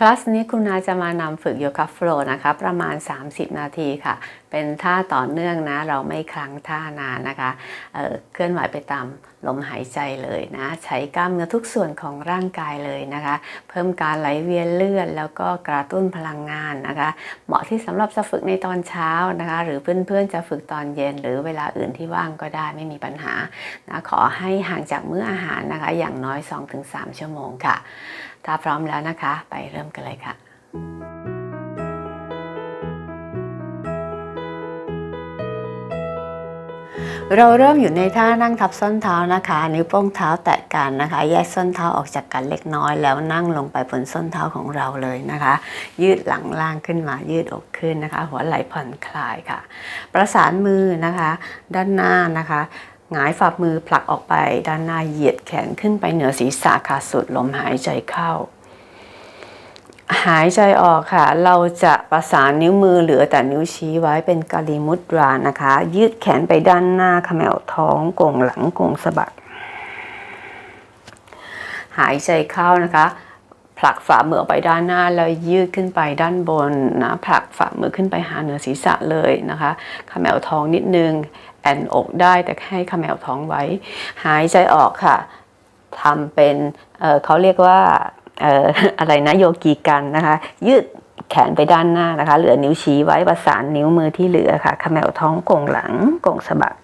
คลาสนี้คุณนาจะมานำฝึกโยคะโฟล์นะคะประมาณ 30 นาทีค่ะ เป็นท่าต่อเนื่องนะ เราไม่ครั้งท่านานนะคะเเคลื่อนไหวไปตามลมหายใจเลยนะ ใช้กล้ามเนื้อทุกส่วนของร่างกายเลยนะคะ เพิ่มการไหลเวียนเลือดแล้วก็กระตุ้นพลังงานนะคะ เหมาะที่สำหรับจะฝึกในตอนเช้านะคะ หรือเพื่อนๆจะฝึกตอนเย็น หรือเวลาอื่นที่ว่างก็ได้ไม่มีปัญหานะขอให้ห่างจากมื้ออาหารนะคะ อย่างน้อย 2-3 ชั่วโมงค่ะ ถ้าพร้อมแล้วนะคะ ไปเริ่มกันเลยค่ะ เราเริ่มอยู่ในท่านั่งทับส้นเท้านะคะ นิ้วโป้งเท้าแตะกันนะคะ แยกส้นเท้าออกจากกันเล็กน้อย แล้วนั่งลงไปบนส้นเท้าของเราเลยนะคะ ยืดหลังล่างขึ้นมายืดอกขึ้นนะคะ หัวไหล่ผ่อนคลายค่ะ ประสานมือนะคะ ด้านหน้านะคะ หงายฝ่ามือผลักออกไปด้านหน้าเหยียดแขนขึ้นไปเหนือศีรษะค่ะสุดลมหายใจเข้า หายใจออกค่ะ เราจะประสานนิ้วมือเหลือแต่นิ้วชี้ไว้เป็นกาลีมุตรานะคะ ยืดแขนไปด้านหน้าขมวท้องโก่งหลังโก่งสะบักหายใจเข้านะคะ ผลักฝ่ามือไปด้านหน้าแล้วยืดขึ้นไปด้านบนนะผลักฝ่ามือขึ้นไปหาเหนือศีรษะเลยนะคะขมวท้องนิดนึง นอกได้แต่ให้ขมวท้องไว้ หายใจออกค่ะทำเป็นเเขาเรียกว่าอออะไรนะโยกีกันนะคะ ยืดแขนไปด้านหน้านะคะ เหลือนิ้วชี้ไว้ประสานนิ้วมือที่เหลือค่ะขมวท้องโก่งหลังโก่งสะบัก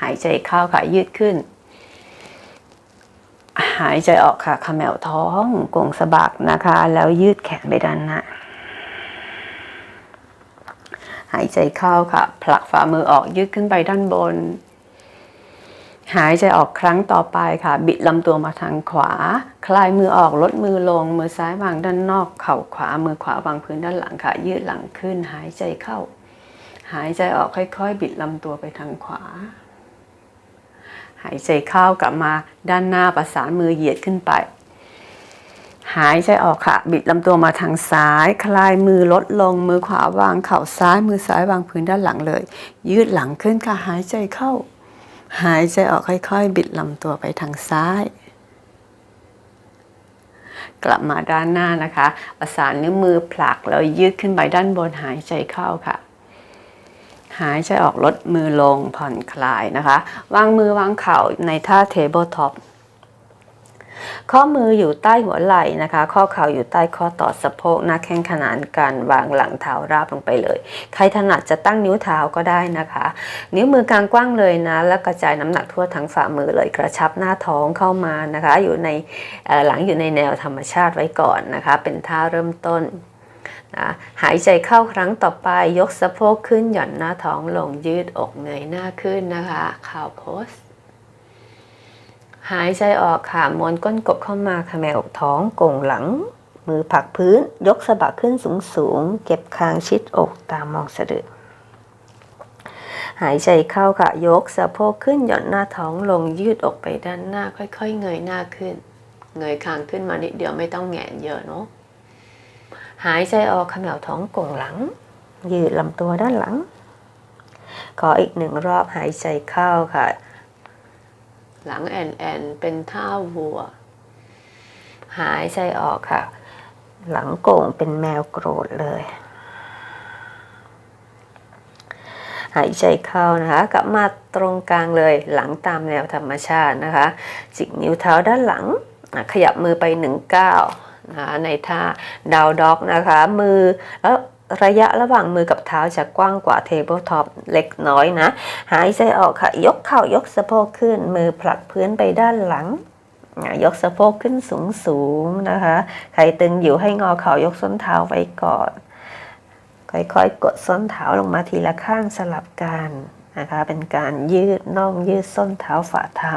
หายใจเข้าค่ะยืดขึ้น หายใจออกค่ะขมวท้องโก่งสะบักนะคะ แล้วยืดแขนไปด้านหน้า หายใจเข้าค่ะ ผลักฝ่ามือออกยืดขึ้นไปด้านบน หายใจออกครั้งต่อไปค่ะ บิดลำตัวมาทางขวา คลายมือออกลดมือลง มือซ้ายวางด้านนอก เข่าขวา มือขวาวางพื้นด้านหลังค่ะ ยืดหลังขึ้น หายใจเข้า หายใจออกค่อย ๆ บิดลำตัวไปทางขวา หายใจเข้ากลับมาด้านหน้าประสานมือเหยียดขึ้นไป หายใจออกค่ะ บิดลำตัวมาทางซ้าย คลายมือลดลง มือขวาวางเข่าซ้าย มือซ้ายวางพื้นด้านหลังเลย ยืดหลังขึ้นค่ะ หายใจเข้า หายใจออกค่อยๆ บิดลำตัวไปทางซ้าย กลับมาด้านหน้านะคะ ประสานนิ้วมือผลักแล้วยืดขึ้นไปด้านบนหายใจเข้าค่ะหายใจออกลดมือลงผ่อนคลายนะคะ วางมือวางเข่าในท่า Table Top ข้อมืออยู่ใต้หัวไหล่นะคะ ข้อเข่าอยู่ใต้ข้อต่อสะโพกหน้าแข้งขนานกันวางหลังเท้าราบลงไปเลย ใครถนัดจะตั้งนิ้วเท้าก็ได้นะคะ นิ้วมือกลางกว้างเลยนะ แล้วกระจายน้ำหนักทั่วทั้งฝ่ามือเลยกระชับหน้าท้องเข้ามานะคะ อยู่ในหลังอยู่ในแนวธรรมชาติไว้ก่อนนะคะ เป็นท่าเริ่มต้นนะหายใจเข้าครั้งต่อไปยกสะโพกขึ้นหย่อนหน้าท้องลงยืดอกเงยหน้าขึ้นนะคะข่าวโพส หายใจออกค่ะม้วนก้นกบเข้ามาขมวท้องโก่งหลัง มือผักพื้น ยกสะบักขึ้นสูงสูง เก็บคางชิดอกตามมองสะดือหายใจเข้าค่ะ ยกสะโพกขึ้นหย่อนหน้าท้องลงยืดอกไปด้านหน้า ค่อย ๆ เงยหน้าขึ้น เงยคางขึ้นมานิดเดียวไม่ต้องแงนเยอะเนาะหายใจออกขมวท้องโก่งหลัง ยืดลำตัวด้านหลังขออีกหนึ่งรอบหายใจเข้าค่ะ หลังแอนแอนเป็นท่าวัว หายใจออกค่ะ หลังโก่งเป็นแมวโกรธเลย หายใจเข้านะคะ กลับมาตรงกลางเลยหลังตามแนวธรรมชาตินะคะจิกนิ้วเท้าด้านหลัง ขยับมือไปหนึ่งก้าวนะคะในท่าดาวด็อกนะคะ มือแล้ว ระยะระหว่างมือกับเท้าจะกว้างกว่าเทเบิลท็อปเล็กน้อยนะ หายใจออกค่ะ ยกเข่ายกสะโพกขึ้น มือผลักพื้นไปด้านหลัง ยกสะโพกขึ้นสูงสูงนะคะ ใครตึงอยู่ให้งอเข่ายกส้นเท้าไว้ก่อน ค่อยๆ กดส้นเท้าลงมาทีละข้างสลับกันนะคะ เป็นการยืดน่องยืดส้นเท้าฝ่าเท้า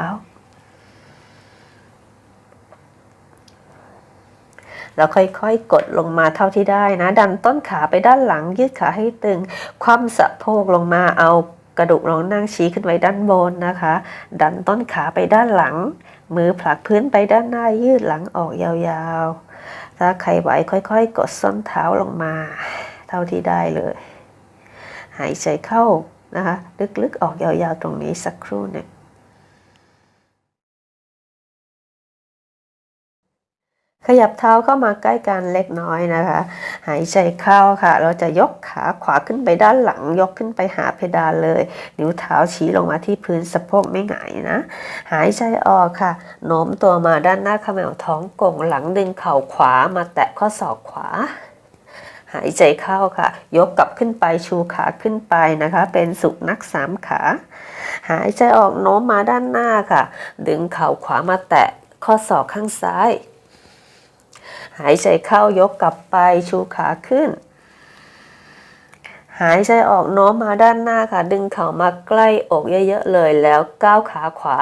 แล้วค่อยๆ กดลงมาเท่าที่ได้นะ ดันต้นขาไปด้านหลัง ยืดขาให้ตึง คว่ำสะโพกลงมาเอากระดูกลงนั่งชี้ขึ้นไว้ด้านบนนะคะ ดันต้นขาไปด้านหลัง มือผลักพื้นไปด้านหน้ายืดหลังออกยาวๆ ถ้าใครไหวค่อย ๆ กดส้นเท้าลงมา เท่าที่ได้เลย หายใจเข้านะคะ ลึกๆ ออกยาวๆ ตรงนี้สักครู่หนึ่ง ขยับเท้าเข้ามาใกล้กันเล็กน้อยนะคะ หายใจเข้าค่ะ เราจะยกขาขวาขึ้นไปด้านหลัง ยกขึ้นไปหาเพดานเลย นิ้วเท้าชี้ลงมาที่พื้นสะโพกไม่หงายนะ หายใจออกค่ะ โน้มตัวมาด้านหน้าเขมวท้องกงหลังดึงเข่าขวามาแตะข้อศอกขวา หายใจเข้าค่ะ ยกกลับขึ้นไปชูขาขึ้นไปนะคะ เป็นสุนักสามขา หายใจออกโน้มมาด้านหน้าค่ะ ดึงเข่าขวามาแตะข้อศอกข้างซ้าย หายใจเข้ายกกลับไปชูขาขึ้น หายใจออกโน้มมาด้านหน้าค่ะ ดึงเข่ามาใกล้อกเยอะๆเลย แล้วก้าวขาขวา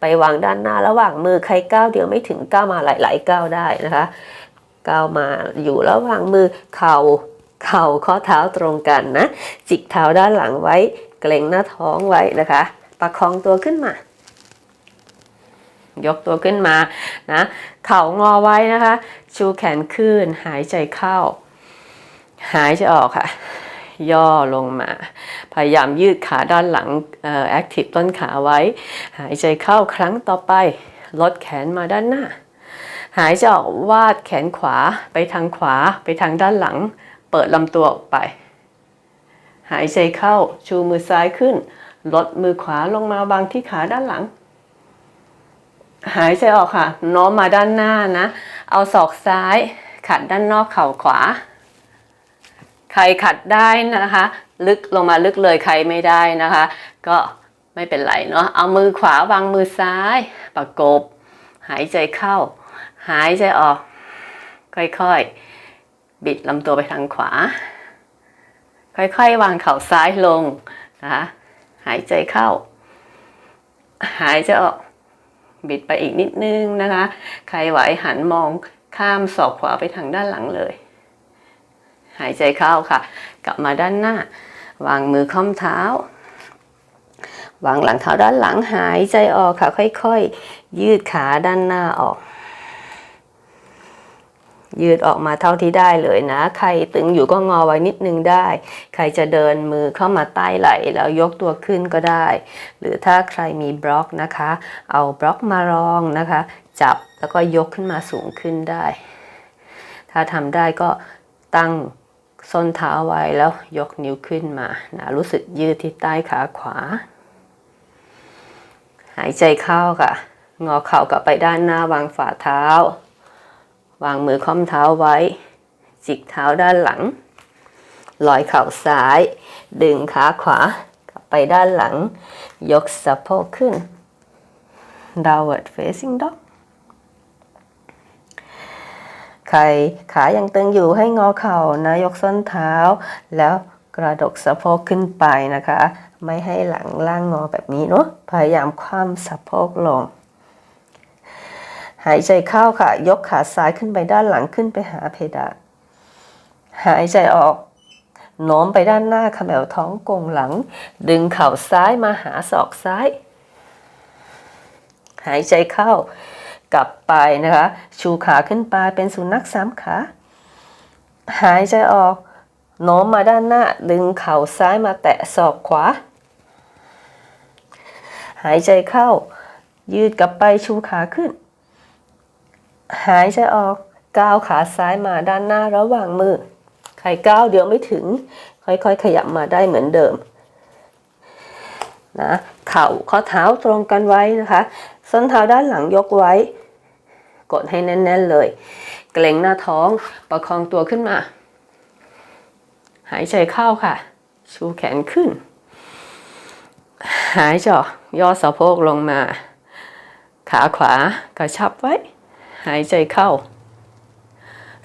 ไปวางด้านหน้าระหว่างมือใครก้าวเดียวไม่ถึงก้าวมาหลายๆก้าวได้นะคะก้าวมาอยู่ระหว่างมือเข่าเข่าข้อเท้าตรงกันนะ จิกเท้าด้านหลังไว้ เกรงหน้าท้องไว้นะคะ ประคองตัวขึ้นมา ยกตัวขึ้นมานะเข่างอไว้นะคะ ชูแขนขึ้น หายใจเข้า หายใจออกค่ะ ย่อลงมา พยายามยืดขาด้านหลังแอคทีฟต้นขาไว้ หายใจเข้าครั้งต่อไป ลดแขนมาด้านหน้า หายใจออกวาดแขนขวาไปทางขวาไปทางด้านหลัง เปิดลำตัวออกไป หายใจเข้าชูมือซ้ายขึ้นลดมือขวาลงมาบางที่ขาด้านหลัง หายใจออกค่ะ น้อมมาด้านหน้านะ เอาศอกซ้ายขัดด้านนอกเข่าขวา ใครขัดได้นะคะ ลึกลงมาลึกเลยใครไม่ได้นะคะ ก็ไม่เป็นไรเนาะเอามือขวาวางมือซ้ายประกบ หายใจเข้า หายใจออก ค่อยๆ บิดลำตัวไปทางขวา ค่อยๆ วางเข่าซ้ายลงนะคะหายใจเข้า หายใจออก บิดไปอีกนิดนึงนะคะ ใครไหวหันมองข้ามศอกขวาไปทางด้านหลังเลย หายใจเข้าค่ะ กลับมาด้านหน้า วางมือค่อมเท้าวางหลังเท้าด้านหลังหายใจออกค่ะ ค่อยๆยืดขาด้านหน้าออก ยืดออกมาเท่าที่ได้เลยนะ ใครตึงอยู่ก็งอไว้นิดนึงได้ ใครจะเดินมือเข้ามาใต้ไหล่แล้วยกตัวขึ้นก็ได้ หรือถ้าใครมีบล็อกนะคะ เอาบล็อกมารองนะคะ จับแล้วก็ยกขึ้นมาสูงขึ้นได้ ถ้าทำได้ก็ตั้งส้นเท้าไว้แล้วยกนิ้วขึ้นมานะรู้สึกยืดที่ใต้ขาขวา หายใจเข้าค่ะ งอเข่ากลับไปด้านหน้าวางฝ่าเท้า วางมือค่อมเท้าไว้ จิกเท้าด้านหลัง ลอยเข่าซ้าย ดึงขาขวากลับไปด้านหลัง ยกสะโพกขึ้น downward facing dog ใครขายังตึงอยู่ให้งอเข่านะ ยกส้นเท้า แล้วกระดกสะโพกขึ้นไปนะคะ ไม่ให้หลังล่างงอแบบนี้เนาะพยายามคว่ำสะโพกลง หายใจเข้าค่ะ ยกขาซ้ายขึ้นไปด้านหลังขึ้นไปหาเพดานหายใจออกโน้มไปด้านหน้าขมวท้องกงหลัง ดึงเข่าซ้ายมาหาศอกซ้าย หายใจเข้ากลับไปนะคะ ชูขาขึ้นไปเป็นสุนัขสามขา หายใจออกโน้มมาด้านหน้า ดึงเข่าซ้ายมาแตะศอกขวา หายใจเข้า ยืดกลับไปชูขาขึ้น หายใจออกก้าวขาซ้ายมาด้านหน้าระหว่างมือ ใครก้าวเดียวไม่ถึง ค่อยๆ ขยับมาได้เหมือนเดิมนะเข่าข้อเท้าตรงกันไว้นะคะ ส้นเท้าด้านหลังยกไว้ กดให้แน่น ๆเลย เกรงหน้าท้องประคองตัวขึ้นมา หายใจเข้าค่ะ ชูแขนขึ้น หายใจออกย่อสะโพกลงมา ขาขวากระชับไว้ หายใจเข้า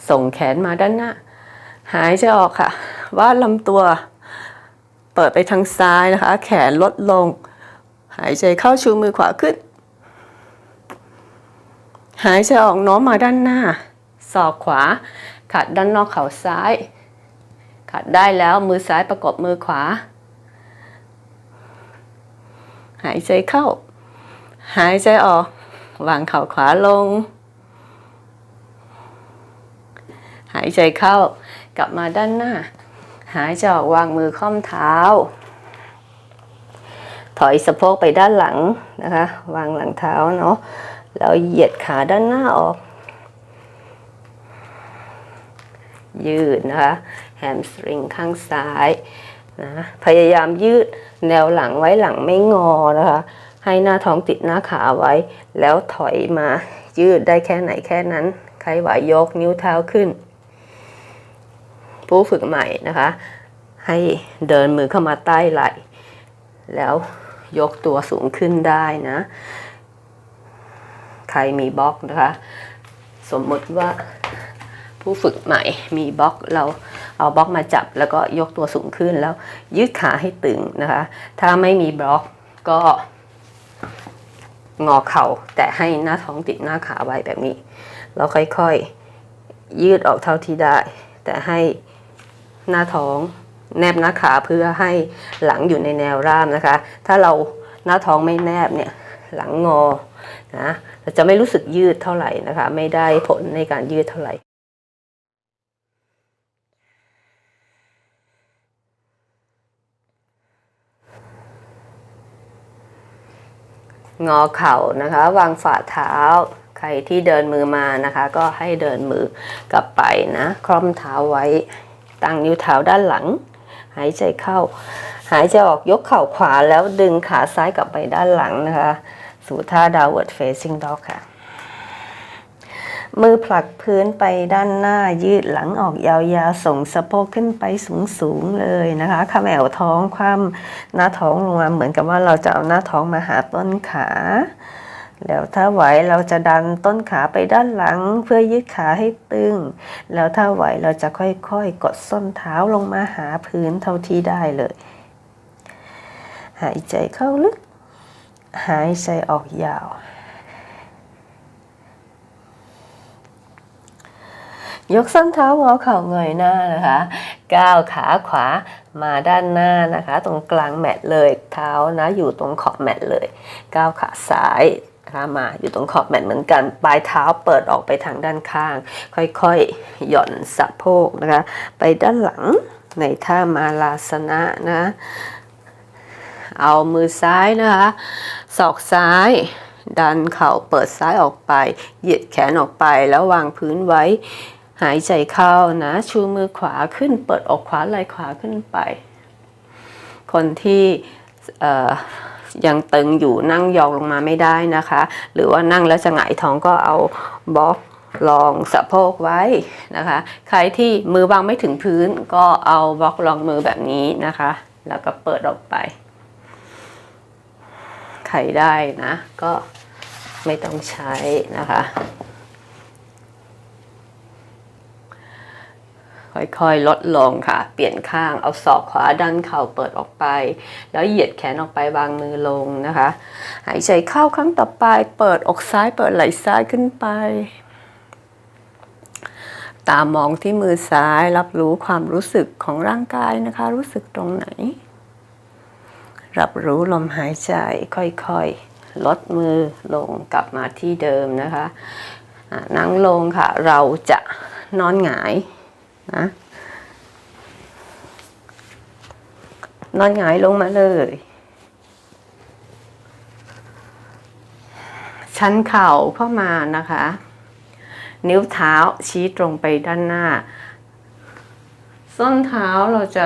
ส่งแขนมาด้านหน้า หายใจออกค่ะวาดลำตัว เปิดไปทางซ้ายนะคะ แขนลดลง หายใจเข้าชูมือขวาขึ้น หายใจออกโน้มมาด้านหน้าศอกขวา ขัดด้านนอกเข่าซ้าย ขัดได้แล้วมือซ้ายประกบมือขวา หายใจเข้า หายใจออกวางเข่าขวาลง หายใจเข้ากลับมาด้านหน้า หายใจออกวางมือค่อมเท้า ถอยสะโพกไปด้านหลังนะคะ วางหลังเท้าเนาะแล้วเหยียดขาด้านหน้าออก ยืดนะคะแฮมสตริงข้างซ้ายนะพยายามยืดแนวหลังไว้หลังไม่งอนะคะ ให้หน้าท้องติดหน้าขาไว้ แล้วถอยมายืดได้แค่ไหนแค่นั้น ใครไหวยกนิ้วเท้าขึ้น ผู้ฝึกใหม่นะคะ ให้เดินมือเข้ามาใต้ไหล่ แล้วยกตัวสูงขึ้นได้นะ ใครมีบล็อกนะคะ สมมติว่าผู้ฝึกใหม่มีบล็อกเราเอาบล็อกมาจับแล้วก็ยกตัวสูงขึ้นแล้วยืดขาให้ตึงนะคะ ถ้าไม่มีบล็อกก็งอเข่าแต่ให้หน้าท้องติดหน้าขาไว้แบบนี้ แล้วค่อยๆยืดออกเท่าที่ได้ แต่ให้ หน้าท้อง แนบหน้าขาเพื่อให้หลังอยู่ในแนวรามนะคะ ถ้าเราหน้าท้องไม่แนบเนี่ยหลังงอนะจะไม่รู้สึกยืดเท่าไหร่นะคะ ไม่ได้ผลในการยืดเท่าไหร่งอเข่านะคะวางฝ่าเท้า ใครที่เดินมือมานะคะ ก็ให้เดินมือกลับไปนะคล่อมเท้าไว้ ตั้งนิ้วเท้าด้านหลัง หายใจเข้า หายใจออกยกเข่าขวาแล้วดึงขาซ้ายกลับไปด้านหลังนะคะ สู่ท่า downward facing dog ค่ะ มือผลักพื้นไปด้านหน้ายืดหลังออกยาวๆ ส่งสะโพกขึ้นไปสูงๆเลยนะคะขมแอวท้องคว่ำหน้าท้องลงมาเหมือนกับว่าเราจะเอาหน้าท้องมาหาต้นขา แล้วถ้าไหวเราจะดันต้นขาไปด้านหลังเพื่อยืดขาให้ตึง แล้วถ้าไหวเราจะค่อยๆ กดส้นเท้าลงมาหาพื้นเท่าที่ได้เลย หายใจเข้าลึก หายใจออกยาว ยกส้นเท้างอเข่าเงยหน้านะคะก้าวขาขวามาด้านหน้านะคะ ตรงกลางแมตเลยเท้านะอยู่ตรงขอบแมตเลยก้าวขาซ้าย นะคะมาอยู่ตรงขอบแมตเหมือนกัน ปลายเท้าเปิดออกไปทางด้านข้าง ค่อยๆ หย่อนสะโพกนะคะ ไปด้านหลังในท่ามาลาสนะนะ เอามือซ้ายนะคะศอกซ้ายดันเข่าเปิดซ้ายออกไป เหยียดแขนออกไปแล้ววางพื้นไว้ หายใจเข้านะ ชูมือขวาขึ้นเปิดอกขวาไหล่ขวาขึ้นไป คนที่เอ่อ ยังตึงอยู่นั่งยองลงมาไม่ได้นะคะ หรือว่านั่งแล้วจะหงายท้องก็เอาบล็อกรองสะโพกไว้นะคะ ใครที่มือวางไม่ถึงพื้นก็เอาบล็อกรองมือแบบนี้นะคะ แล้วก็เปิดออกไป ใครได้นะ ก็ไม่ต้องใช้นะคะ ค่อยๆ ลดลงค่ะ เปลี่ยนข้าง เอาศอกขวาดันเข่าเปิดออกไป แล้วเหยียดแขนออกไปวางมือลงนะคะ หายใจเข้าครั้งต่อไป เปิดอกซ้ายเปิดไหล่ซ้ายขึ้นไป ตามองที่มือซ้ายรับรู้ความรู้สึกของร่างกายนะคะ รู้สึกตรงไหน รับรู้ลมหายใจค่อยๆ ลดมือลงกลับมาที่เดิมนะคะอะนั่งลงค่ะ เราจะนอนหงาย นะนอนหงายลงมาเลย ชันเข่าเข้ามานะคะ นิ้วเท้าชี้ตรงไปด้านหน้า ส้นเท้าเราจะ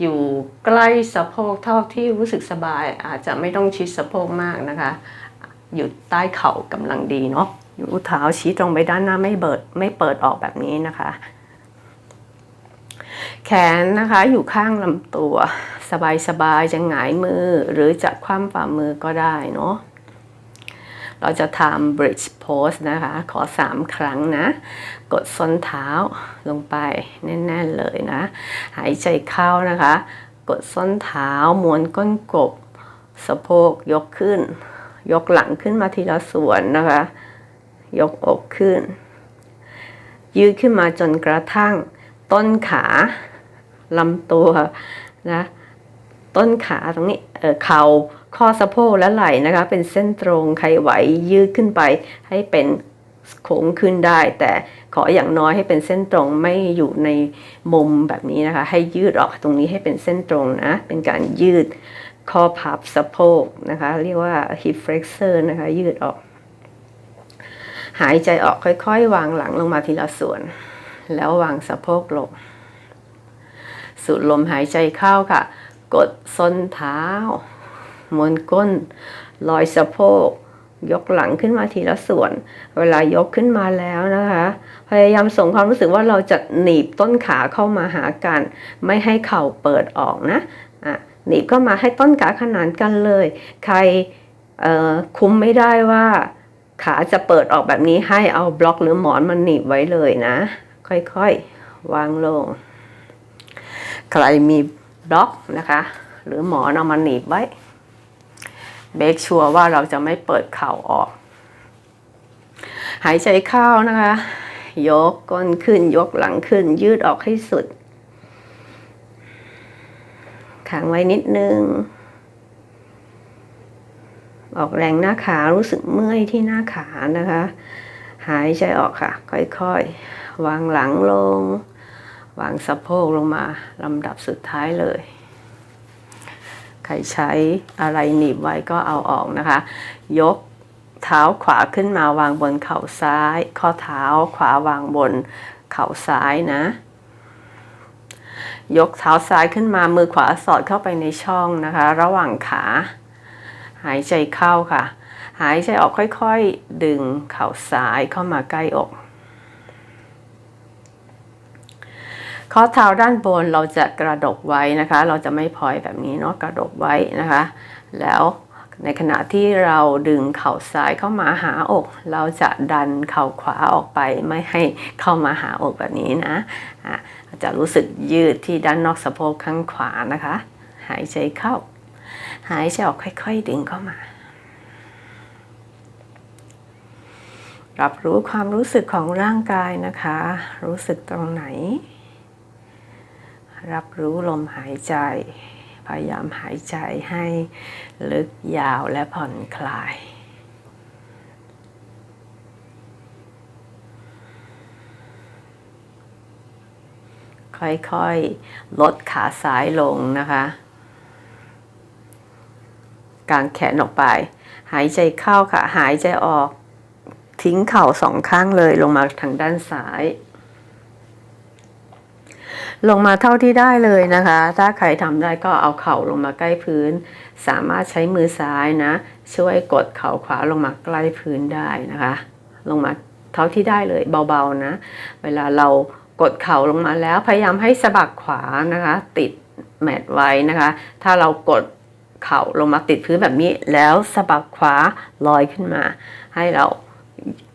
อยู่ใกล้สะโพกเท่าที่รู้สึกสบาย อาจจะไม่ต้องชิดสะโพกมากนะคะ อยู่ใต้เข่ากำลังดีเนาะอยู่เท้าชี้ตรงไปด้านหน้าไม่เบิดไม่เปิดออกแบบนี้นะคะ แขนนะคะอยู่ข้างลำตัว สบายๆจะหงายมือหรือจะคว่ำฝ่ามือก็ได้เนาะเราจะทำ bridge pose นะคะ ขอ 3 ครั้งนะ กดส้นเท้าลงไปแน่น ๆ เลยนะ หายใจเข้านะคะ กดส้นเท้าม้วนก้นกบ สะโพกยกขึ้น ยกหลังขึ้นมาทีละส่วนนะคะ ยกอกขึ้น ยืดขึ้นมาจนกระทั่ง ต้นขาลำตัวนะต้นขาตรงนี้เออเข่าข้อสะโพกและไหล่นะคะ เป็นเส้นตรงใครไหวยืดขึ้นไปให้เป็นโค้งขึ้นได้ แต่ขออย่างน้อยให้เป็นเส้นตรงไม่อยู่ในมุมแบบนี้นะคะ ให้ยืดออกตรงนี้ให้เป็นเส้นตรงนะ เป็นการยืดข้อพับสะโพกนะคะ เรียกว่า hip flexor นะคะ ยืดออก หายใจออกค่อยๆ วางหลังลงมาทีละส่วน แล้ววางสะโพกลง สูดลมหายใจเข้าค่ะ กดส้นเท้ามวนก้น ลอยสะโพก ยกหลังขึ้นมาทีละส่วน เวลายกขึ้นมาแล้วนะคะ พยายามส่งความรู้สึกว่าเราจะหนีบต้นขาเข้ามาหากัน ไม่ให้เข่าเปิดออกนะอะหนีบเข้ามาให้ต้นขาขนานกันเลย ใครคุมไม่ได้ว่าขาจะเปิดออกแบบนี้ให้เอาบล็อกหรือหมอนมันหนีบไว้เลยนะ ค่อยๆ วางลง ใครมีบล็อกนะคะ หรือหมอนเอามาหนีบไว้เบคชัวร์ว่าเราจะไม่เปิดเข่าออก หายใจเข้านะคะ ยกก้นขึ้นยกหลังขึ้น ยืดออกให้สุดขังไว้นิดนึง ออกแรงหน้าขารู้สึกเมื่อยที่หน้าขานะคะ หายใจออกค่ะ ค่อยๆ วางหลังลง วางสะโพกลงมาลำดับสุดท้ายเลย ใครใช้อะไรหนีบไว้ก็เอาออกนะคะ ยกเท้าขวาขึ้นมาวางบนเข่าซ้าย ข้อเท้าขวาวางบนเข่าซ้ายนะ ยกเท้าซ้ายขึ้นมามือขวาสอดเข้าไปในช่องนะคะ ระหว่างขา หายใจเข้าค่ะ หายใจออกค่อยๆ ดึงเข่าซ้ายเข้ามาใกล้อก ข้อเท้าด้านบนเราจะกระดกไว้นะคะ เราจะไม่พลอยแบบนี้เนาะกระดกไว้นะคะ แล้วในขณะที่เราดึงเข่าซ้ายเข้ามาหาอก เราจะดันเข่าขวาออกไปไม่ให้เข้ามาหาอกแบบนี้นะะจะรู้สึกยืดที่ด้านนอกสะโพกข้างขวานะคะ หายใจเข้า หายใจออกค่อย ๆ ดึงเข้ามา รับรู้ความรู้สึกของร่างกายนะคะ รู้สึกตรงไหน รับรู้ลมหายใจ พยายามหายใจให้ลึกยาวและผ่อนคลายค่อยๆ ลดขาซ้ายลงนะคะ กางแขนออกไป หายใจเข้าค่ะ หายใจออก ทิ้งเข่าสองข้างเลยลงมาทางด้านซ้าย ลงมาเท่าที่ได้เลยนะคะ ถ้าใครทำได้ก็เอาเข่าลงมาใกล้พื้น สามารถใช้มือซ้ายนะ ช่วยกดเข่าขวาลงมาใกล้พื้นได้นะคะ ลงมาเท่าที่ได้เลยเบาๆนะ เวลาเรากดเข่าลงมาแล้ว พยายามให้สะบักขวานะคะ ติดแมตไว้นะคะ ถ้าเรากดเข่าลงมาติดพื้นแบบนี้แล้วสะบักขวาลอยขึ้นมา ให้เรา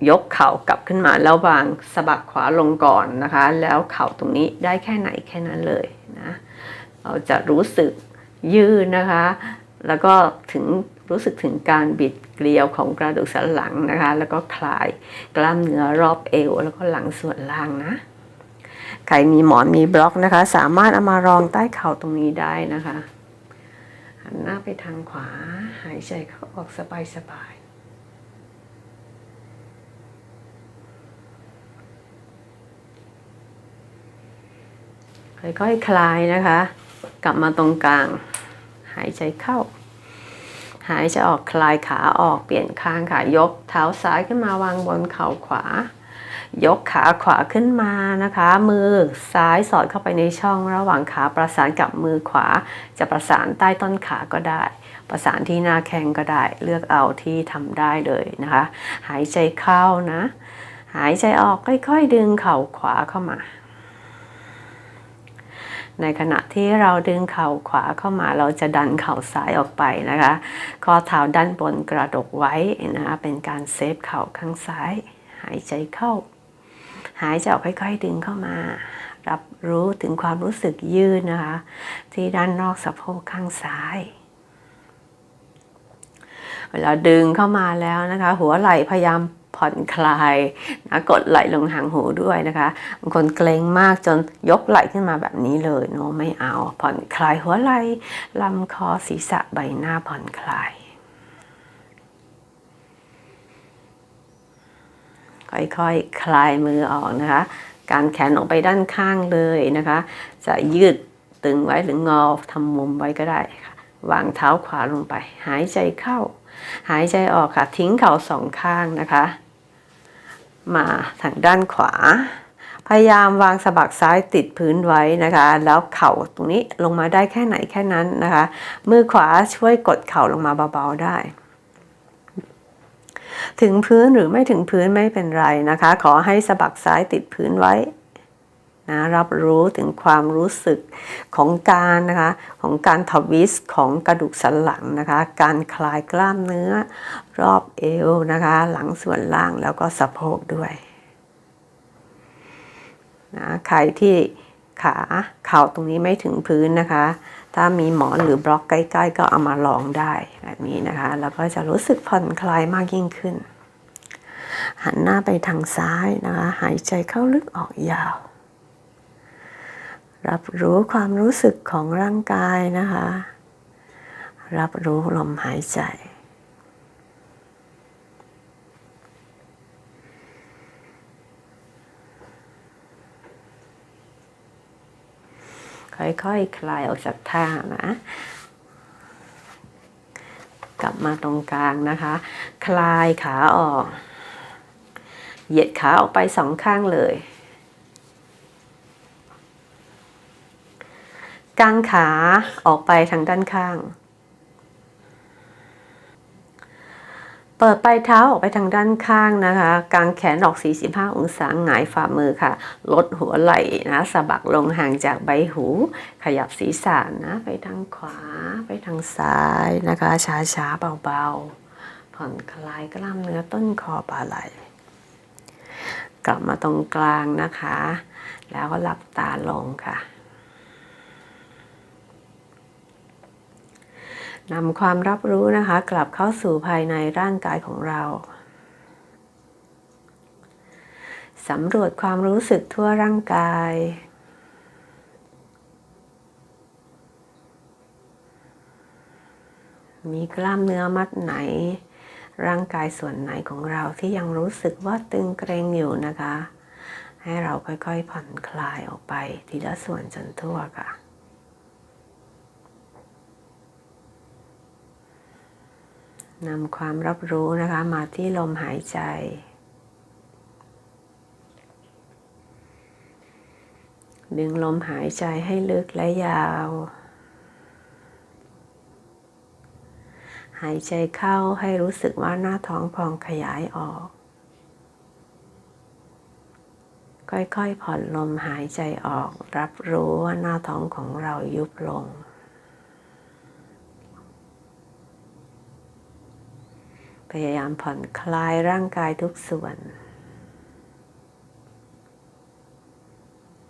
ยกเข่ากลับขึ้นมาแล้ววางสะบักขวาลงก่อนนะคะ แล้วเข่าตรงนี้ได้แค่ไหนแค่นั้นเลยนะเราจะรู้สึกยืดนะคะ แล้วก็ถึงรู้สึกถึงการบิดเกลียวของกระดูกสันหลังนะคะ แล้วก็คลายกล้ามเนื้อรอบเอว แล้วก็หลังส่วนล่างนะใครมีหมอนมีบล็อกนะคะ สามารถเอามารองใต้เข่าตรงนี้ได้นะคะ หันหน้าไปทางขวา หายใจเข้าออกสบายสบาย ค่อยๆคลายนะคะ กลับมาตรงกลาง หายใจเข้า หายใจออกคลายขาออกเปลี่ยนข้างค่ะยกเท้าซ้ายขึ้นมาวางบนเข่าขวา ยกขาขวาขึ้นมานะคะ มือซ้ายสอดเข้าไปในช่องระหว่างขาประสานกับมือขวา จะประสานใต้ต้นขาก็ได้ประสานที่หน้าแข้งก็ได้เลือกเอาที่ทำได้เลยนะคะ หายใจเข้านะ หายใจออกค่อยๆ ดึงเข่าขวาเข้ามา ในขณะที่เราดึงเข่าขวาเข้ามาเราจะดันเข่าซ้ายออกไปนะคะข้อเท้าด้านบนกระดกไว้นะคะเป็นการเซฟเข่าข้างซ้าย หายใจเข้า หายใจออกค่อย ๆ ดึงเข้ามา รับรู้ถึงความรู้สึกยืดนะคะ ที่ด้านนอกสะโพกข้างซ้ายเวลาดึงเข้ามาแล้วนะคะ หัวไหล่พยายาม ผ่อนคลายนะกดไหลลงหางหูด้วยนะคะบางคนเกรงมากจนยกไหลขึ้นมาแบบนี้เลยเนาะไม่เอา ผ่อนคลายหัวไหล่ลำคอศีรษะใบหน้าผ่อนคลายค่อยๆคลายมือออกนะคะ การแขนออกไปด้านข้างเลยนะคะ จะยืดตึงไว้หรืองอทำมุมไว้ก็ได้ค่ะวางเท้าขวาลงไป หายใจเข้า หายใจออกค่ะ ทิ้งเข่าสองข้างนะคะ มาทางด้านขวา พยายามวางสะบักซ้ายติดพื้นไว้นะคะ แล้วเข่าตรงนี้ลงมาได้แค่ไหนแค่นั้นนะคะ มือขวาช่วยกดเข่าลงมาเบาๆได้ถึงพื้นหรือไม่ถึงพื้นไม่เป็นไรนะคะ ขอให้สะบักซ้ายติดพื้นไว้ นะรับรู้ถึงความรู้สึกของการนะคะของการทวิสต์ของกระดูกสันหลังนะคะ การคลายกล้ามเนื้อรอบเอวนะคะ หลังส่วนล่างแล้วก็สะโพกด้วยนะใครที่ขาเข่าตรงนี้ไม่ถึงพื้นนะคะ ถ้ามีหมอนหรือบล็อกใกล้ ๆ ก็เอามาลองได้แบบนี้นะคะ แล้วก็จะรู้สึกผ่อนคลายมากยิ่งขึ้น หันหน้าไปทางซ้ายนะคะ หายใจเข้าลึกออกยาว รับรู้ความรู้สึกของร่างกายนะคะ รับรู้ลมหายใจ ค่อยๆคคลายออกจากท่านะ กลับมาตรงกลางนะคะ คลายขาออก เหยียดขาออกไปสองข้างเลย กางขาออกไปทางด้านข้าง เปิดปลายเท้าออกไปทางด้านข้างนะคะกางแขนออก 45 องศาหงายฝ่ามือค่ะ ลดหัวไหล่นะสะบักลงห่างจากใบหู ขยับศีรษะนะ ไปทางขวาไปทางซ้ายนะคะ ช้าๆเบาๆ ผ่อนคลายกล้ามเนื้อต้นคอบ่าไหล่กลับมาตรงกลางนะคะ แล้วก็หลับตาลงค่ะ นำความรับรู้นะคะ กลับเข้าสู่ภายในร่างกายของเราสำรวจความรู้สึกทั่วร่างกาย มีกล้ามเนื้อมัดไหน ร่างกายส่วนไหนของเราที่ยังรู้สึกว่าตึงเกรงอยู่นะคะ ให้เราค่อยๆผ่อนคลายออกไปทีละส่วนจนทั่วค่ะ นำความรับรู้นะคะมาที่ลมหายใจ ดึงลมหายใจให้ลึกและยาว หายใจเข้าให้รู้สึกว่าหน้าท้องพองขยายออก ค่อยๆผ่อนลมหายใจออก รับรู้ว่าหน้าท้องของเรายุบลง พ ยายามผ่อนคลายร่างกายทุกส่วน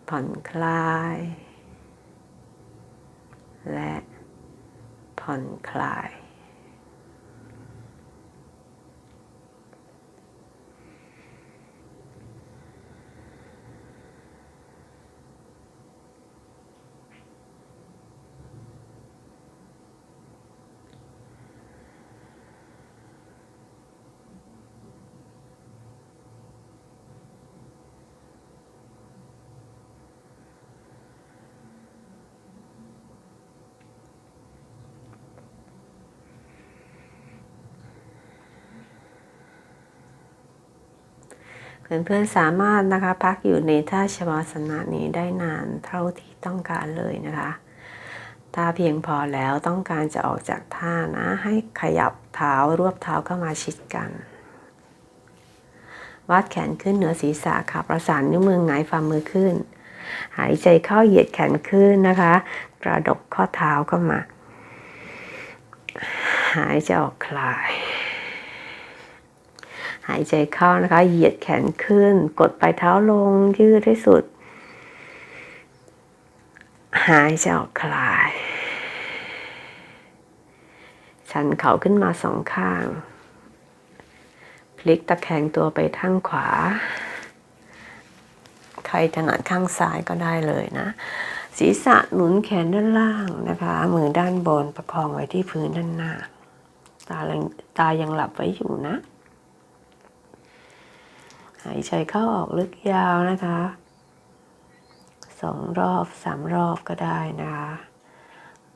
ผ่อนคลาย และผ่อนคลาย เพื่อนๆสามารถนะคะพักอยู่ในท่าชวาสนะนี้ได้นานเท่าที่ต้องการเลยนะคะถ้าเพียงพอแล้วต้องการจะออกจากท่านะให้ขยับเท้ารวบเท้าเข้ามาชิดกันวาดแขนขึ้นเหนือศีรษะค่ะ ประสานนิ้วมือหงายฝ่ามือขึ้น หายใจเข้าเหยียดแขนขึ้นนะคะ กระดกข้อเท้าเข้ามา หายใจออกคลาย หายใจเข้านะคะ เหยียดแขนขึ้น กดปลายเท้าลงยืดให้สุด หายใจออกคลาย ชันเข่าขึ้นมาสองข้าง พลิกตะแคงตัวไปทางขวา ใครถนัดข้างซ้ายก็ได้เลยนะ ศีรษะหนุนแขนด้านล่างนะคะ มือด้านบนประคองไว้ที่พื้นด้านหน้า ตาตายังหลับไว้อยู่นะ หายใจเข้าออกลึกยาวนะคะสองรอบสามรอบก็ได้นะคะ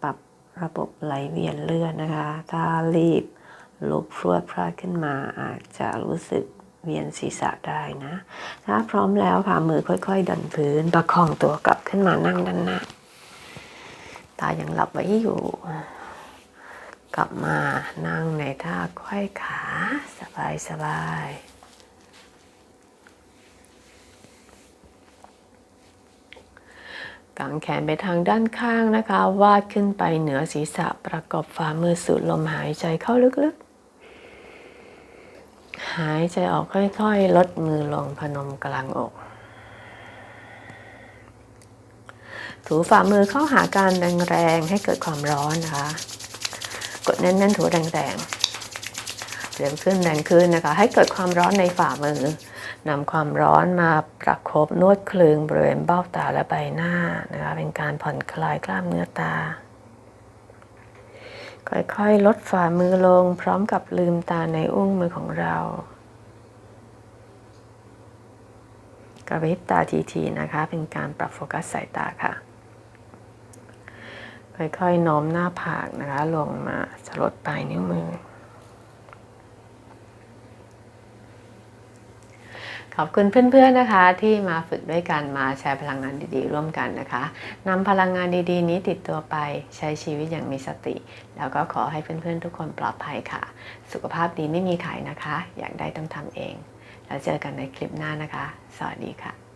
ปรับระบบไหลเวียนเลือดนะคะ ถ้ารีบลุกพรวดพลาดขึ้นมาอาจจะรู้สึกเวียนศีรษะได้นะ ถ้าพร้อมแล้วค่ะมือค่อยๆ ดันพื้น ประคองตัวกลับขึ้นมานั่งด้านหน้า ตายังหลับไว้อยู่ กลับมานั่งในท่าไขว้ขาสบายสบายๆ กางแขนไปทางด้านข้างนะคะ วาดขึ้นไปเหนือศีรษะประกอบฝ่ามือสูดลมหายใจเข้าลึกๆ หายใจออกค่อยๆ ลดมือลงพนมกลางอก ถูฝ่ามือเข้าหาการแรงๆ ให้เกิดความร้อนนะคะ กดแน่นๆ ถูแรงๆเร็วขึ้นแรงขึ้นนะคะ ให้เกิดความร้อนในฝ่ามือ นำความร้อนมาประคบนวดคลึงบริเวณเบ้าตาและใบหน้านะคะเป็นการผ่อนคลายกล้ามเนื้อตา ค่อยๆ ลดฝ่ามือลงพร้อมกับลืมตาในอุ้งมือของเรากระพริบตาทีๆนะคะ เป็นการปรับโฟกัสสายตาค่ะ ค่อยๆน้อมหน้าผากนะคะ ลงมาสลดปลายนิ้วมือ อบคุณเพื่อนๆนะคะ ที่มาฝึกด้วยกันมาแชร์พลังงานดีๆ ร่วมกันนะคะนำพลังงานดีๆ นี้ติดตัวไปใช้ชีวิตอย่างมีสติ แล้วก็ขอให้เพื่อนๆ ทุกคนปลอดภัยค่ะ สุขภาพดีไม่มีขายนะคะ อยากได้ต้องทำเอง แล้วเจอกันในคลิปหน้านะคะ สวัสดีค่ะ